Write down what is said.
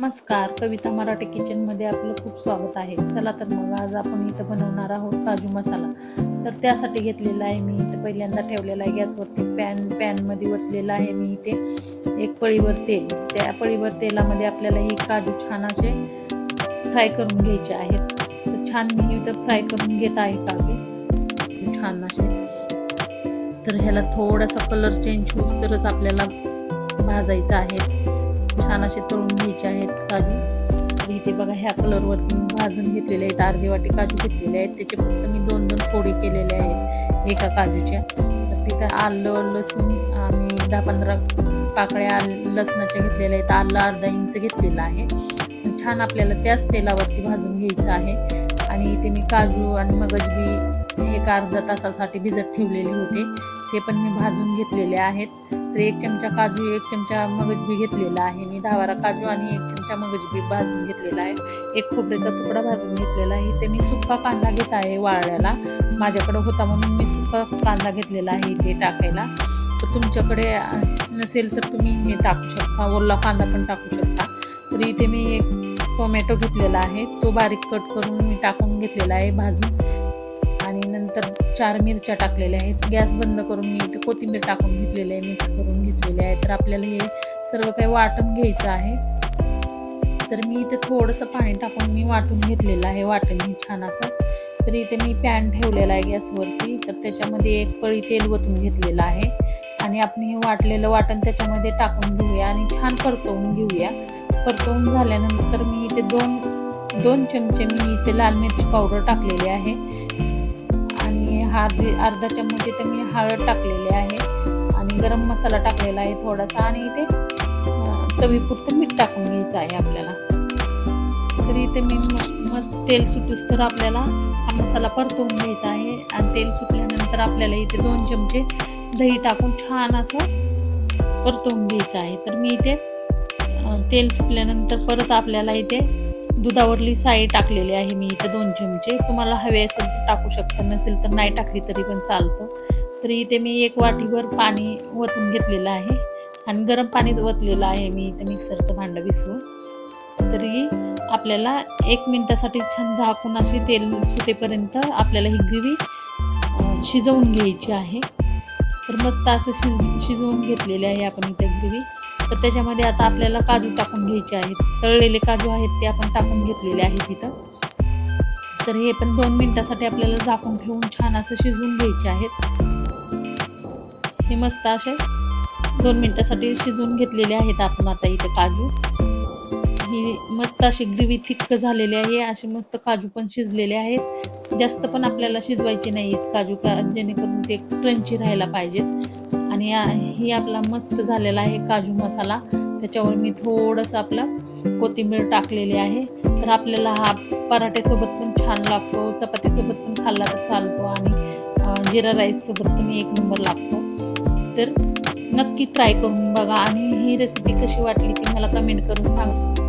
नमस्कार. कविता मराठी किचनमध्ये आपलं खूप स्वागत आहे. चला तर मग आज आपण इथं बनवणार आहोत काजू मसाला. तर त्यासाठी घेतलेला आहे मी इथं. पहिल्यांदा ठेवलेला आहे गॅसवरती. पॅन पॅनमध्ये ओतलेला आहे मी इथे. एक पळीवर तेल. त्या पळीवर तेलामध्ये आपल्याला ही काजू छान असे फ्राय करून घ्यायचे आहेत. तर छान मी इथं फ्राय करून घेत आहे काजू. छान असे. तर ह्याला थोडासा कलर चेंज होऊस तरच आपल्याला भाजायचं आहे. छान असे तळून घ्यायचे आहेत काजू. इथे बघा ह्या कलरवर भाजून घेतलेले आहेत अर्धी वाटी काजू घेतलेले आहेत. त्याचे फक्त मी दोन दोन फोडी केलेले आहेत एका काजूच्या. तर तिथं आलं लसूण आम्ही दहा पंधरा पाकळ्या आल लसणाच्या घेतलेल्या आहेत. आलं अर्धा इंच घेतलेलं आहे. छान आपल्याला त्याच तेलावरती भाजून घ्यायचं आहे. आणि इथे मी काजू आणि मगजबी मी एक अर्धा तासासाठी भिजत ठेवलेले होते. ते पण मी भाजून घेतलेले आहेत. तर एक चमचा काजू एक चमचा मगजबी घेतलेला आहे. मी दहा बारा काजू आणि एक चमचा मगजबी भाजून घेतलेला आहे. एक खोबऱ्याचा तुकडा भाजून घेतलेला आहे. ते मी सुका कांदा घेत आहे वाळ्याला माझ्याकडे होता म्हणून मी सुका कांदा घेतलेला आहे इथे टाकायला. तर तुमच्याकडे नसेल तर तुम्ही हे टाकू शकता. ओला कांदा पण टाकू शकता. तर इथे मी एक टोमॅटो घेतलेला आहे. तो बारीक कट करून मी टाकून घेतलेला आहे भाजून. नंतर चार मिरच्या टाकलेल्या आहेत. गॅस बंद करून मी इथे कोथिंबीर टाकून घेतलेली आहे मिक्स करून घेतलेले आहे. तर आपल्याला हे सर्व काही वाटून घ्यायचं आहे. तर मी इथे थोडंसं पाणी टाकून मी वाटून घेतलेलं आहे वाटण हे छान असं. तर इथे मी पॅन ठेवलेला आहे गॅसवरती. तर त्याच्यामध्ये एक पळी तेल वतून घेतलेलं आहे. आणि आपण हे वाटलेलं वाटण त्याच्यामध्ये टाकून घेऊया आणि छान परतवून घेऊया. परतवून झाल्यानंतर मी इथे दोन दोन चमचे मी इथे लाल मिरची पावडर टाकलेली आहे. अर्धी अर्धा चम्मच इथे मी हळद टाकलेली आहे आणि गरम मसाला टाकलेला आहे थोडासा आणि इथे चवीपुरतं मीठ टाकून घ्यायचं आहे आपल्याला. तर इथे मी म- मस्त तेल सुटूस तर आपल्याला हा मसाला परतवून घ्यायचा आहे आणि तेल सुटल्यानंतर आपल्याला इथे दोन चमचे दही टाकून छान असं परतवून घ्यायचं आहे. तर मी इथे तेल सुटल्यानंतर परत आपल्याला इथे दुधावरली साई टाकलेली आहे मी इथे दोन चमचे. तुम्हाला हवे असेल तर टाकू शकता नसेल तर नाही टाकली तरी पण चालतं. तरी इथे मी एक वाटीभर पाणी ओतून घेतलेलं आहे आणि गरम पाणी ओतलेलं आहे मी इथे मिक्सरचं भांडं विसरून. तरी आपल्याला एक मिनटासाठी छान झाकून अशी तेल सुटेपर्यंत आपल्याला ही ग्रेव्ही शिजवून घ्यायची आहे. तर मस्त असं शिज शिजवून घेतलेली आहे आपण इथे ग्रेव्ही. तर त्याच्यामध्ये आता आपल्याला काजू टाकून घ्यायचे आहेत. तळलेले काजू आहेत ते आपण टाकून घेतलेले आहेत इथं. तर हे पण दोन मिनटासाठी आपल्याला झाकून ठेवून छान असं शिजवून घ्यायचे आहेत. हे मस्त असे दोन मिनटासाठी शिजवून घेतलेले आहेत आपण आता इथे काजू. ही मस्त अशी ग्रेव्ही थिक्क झालेली आहे. असे मस्त काजू पण शिजलेले आहेत. जास्त पण आपल्याला शिजवायचे नाही आहेत काजू का जेणेकरून ते क्रंची राहायला पाहिजेत. आणि ही आपला मस्त झालेला आहे काजू मसाला. त्याच्यावर मी थोडंसं आपला कोथिंबीर टाकलेली आहे. तर आपल्याला हा पराठेसोबत पण छान लागतो. चपातीसोबत पण खाल्ला तर चालतो आणि जिरा राईससोबत पण एक नंबर लागतो. तर नक्की ट्राय करून बघा आणि ही रेसिपी कशी वाटली ती मला कमेंट करून सांगा.